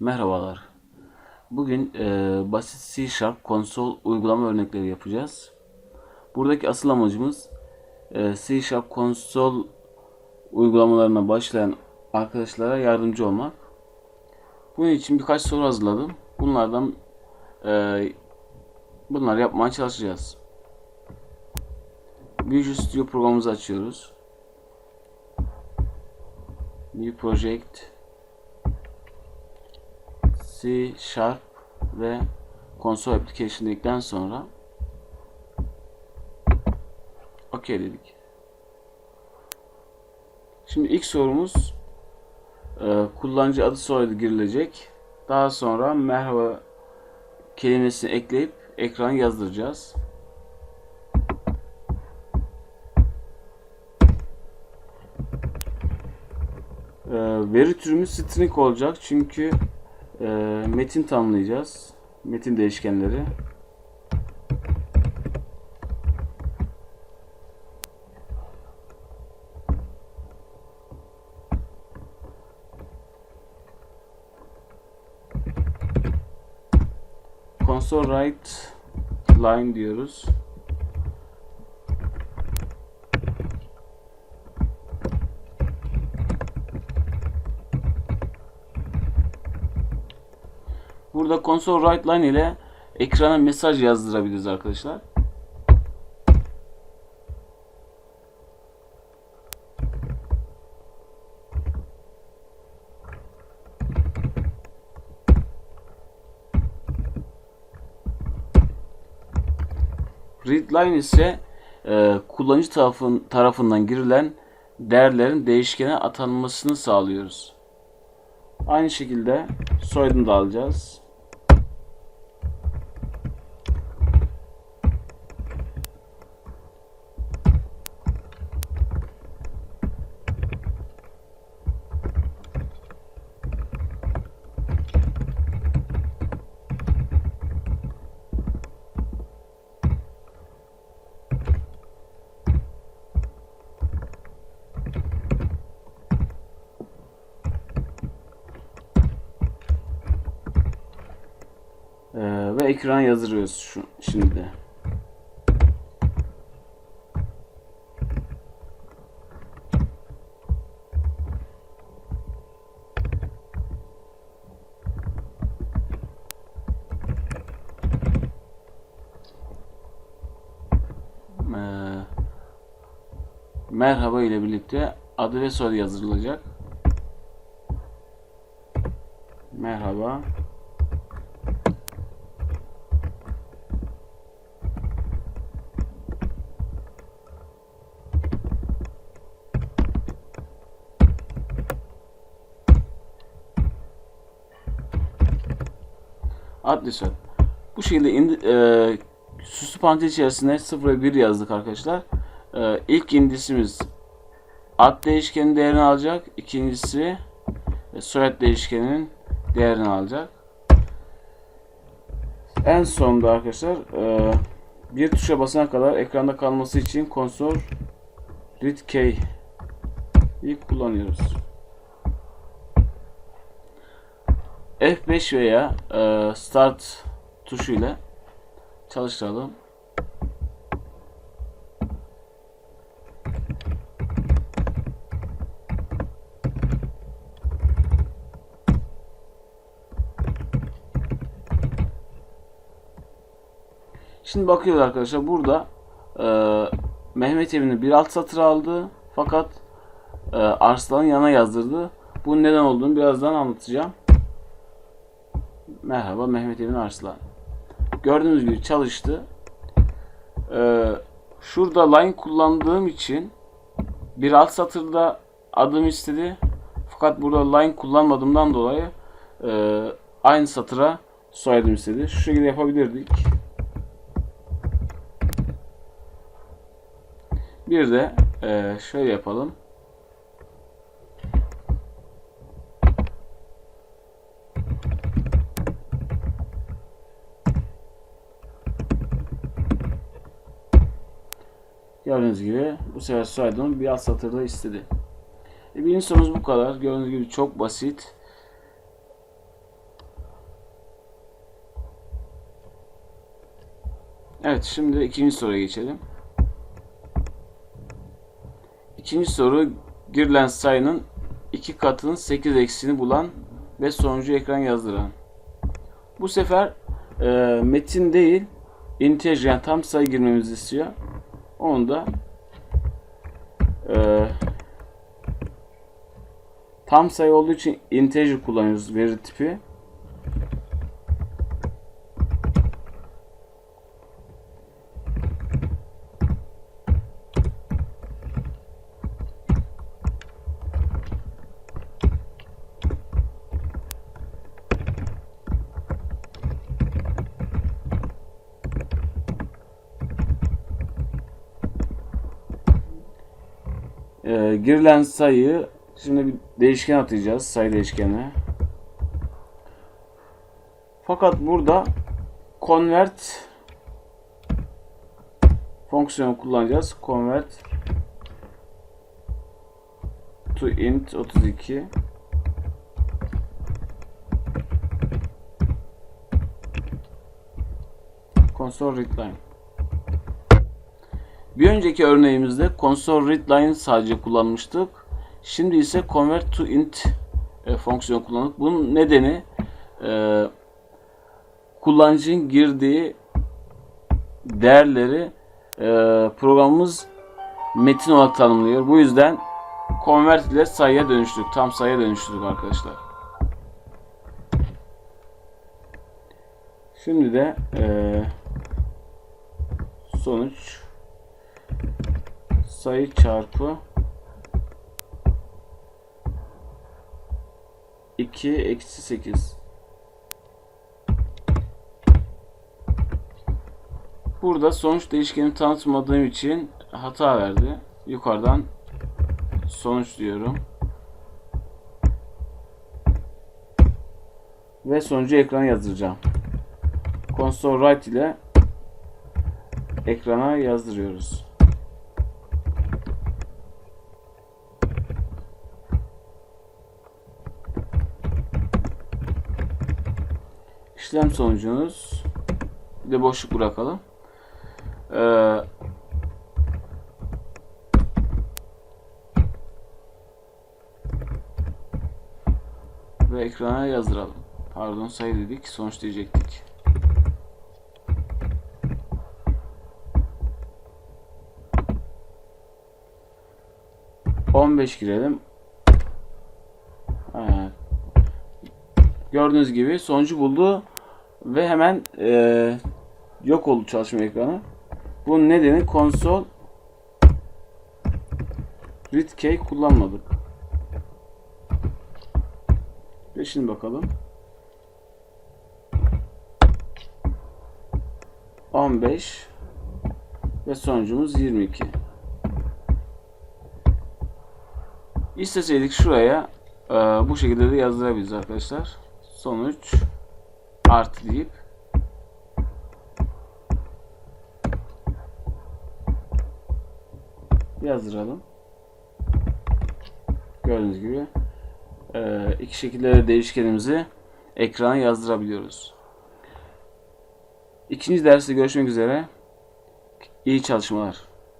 Merhabalar. Bugün e, basit C Sharp konsol uygulama örnekleri yapacağız. Buradaki asıl amacımız e, C Sharp konsol uygulamalarına başlayan arkadaşlara yardımcı olmak. Bunun için birkaç soru hazırladım. Bunlardan e, bunları yapmaya çalışacağız. Visual Studio programımızı açıyoruz. New Project C Sharp ve Console Application dedikten sonra OK dedik. Şimdi ilk sorumuz e, kullanıcı adı soyadı girilecek. Daha sonra merhaba kelimesini ekleyip ekran yazdıracağız. E, veri türümüz string olacak çünkü e, metin tanımlayacağız. Metin değişkenleri. Console write line diyoruz. Burada console write line ile ekrana mesaj yazdırabiliriz arkadaşlar. Readline ise e, kullanıcı tarafın, tarafından girilen değerlerin değişkene atanmasını sağlıyoruz. Aynı şekilde soyadını da alacağız. Ee, ve ekran yazdırıyoruz şu şimdi. Ee, merhaba ile birlikte adı ve soyadı yazılacak. Merhaba. Adli soyad. Bu şekilde indi, e, süslü parantez içerisine 0 ve 1 yazdık arkadaşlar. E, ilk indisimiz ad değişkenin değerini alacak. İkincisi e, soyad değişkeninin değerini alacak. En sonunda arkadaşlar e, bir tuşa basana kadar ekranda kalması için konsol read key kullanıyoruz. F5 veya e, Start tuşu ile çalıştıralım. Şimdi bakıyoruz arkadaşlar burada e, Mehmet Emin'i bir alt satır aldı fakat e, Arslan'ın yana yazdırdı. Bunun neden olduğunu birazdan anlatacağım. Merhaba Mehmet Emin Arslan. Gördüğünüz gibi çalıştı. Ee, şurada line kullandığım için bir alt satırda adım istedi. Fakat burada line kullanmadığımdan dolayı e, aynı satıra soyadım istedi. Şu şekilde yapabilirdik. Bir de e, şöyle yapalım. Gördüğünüz gibi bu sefer soyadımı bir alt satırda istedi. E, birinci sorumuz bu kadar. Gördüğünüz gibi çok basit. Evet şimdi ikinci soruya geçelim. İkinci soru girilen sayının iki katının 8 eksini bulan ve sonucu ekran yazdıran. Bu sefer e, metin değil integer yani tam sayı girmemizi istiyor. Onu da e, tam sayı olduğu için integer kullanıyoruz veri tipi. Ee, girilen sayı şimdi bir değişken atacağız sayı değişkenine. Fakat burada convert fonksiyonu kullanacağız. Convert to int 32 console readline bir önceki örneğimizde console readline sadece kullanmıştık. Şimdi ise convert to int e, fonksiyonu kullandık. Bunun nedeni e, kullanıcının girdiği değerleri e, programımız metin olarak tanımlıyor. Bu yüzden convert ile sayıya dönüştük. Tam sayıya dönüştürdük arkadaşlar. Şimdi de e, sonuç sayı çarpı 2 eksi 8 Burada sonuç değişkeni tanıtmadığım için hata verdi. Yukarıdan sonuç diyorum. Ve sonucu ekrana yazdıracağım. Console write ile ekrana yazdırıyoruz. İşlem sonucunuz bir de boşluk bırakalım. Ee, ve ekrana yazdıralım. Pardon sayı dedik, sonuç diyecektik. On beş girelim. Evet. Gördüğünüz gibi sonucu buldu ve hemen e, yok oldu çalışma ekranı. Bunun nedeni konsol readkey kullanmadık. Ve şimdi bakalım. 15 ve sonucumuz 22. İsteseydik şuraya e, bu şekilde de yazdırabiliriz arkadaşlar. Sonuç artı deyip yazdıralım. Gördüğünüz gibi e, iki şekilde de değişkenimizi ekrana yazdırabiliyoruz. İkinci derste görüşmek üzere. İyi çalışmalar.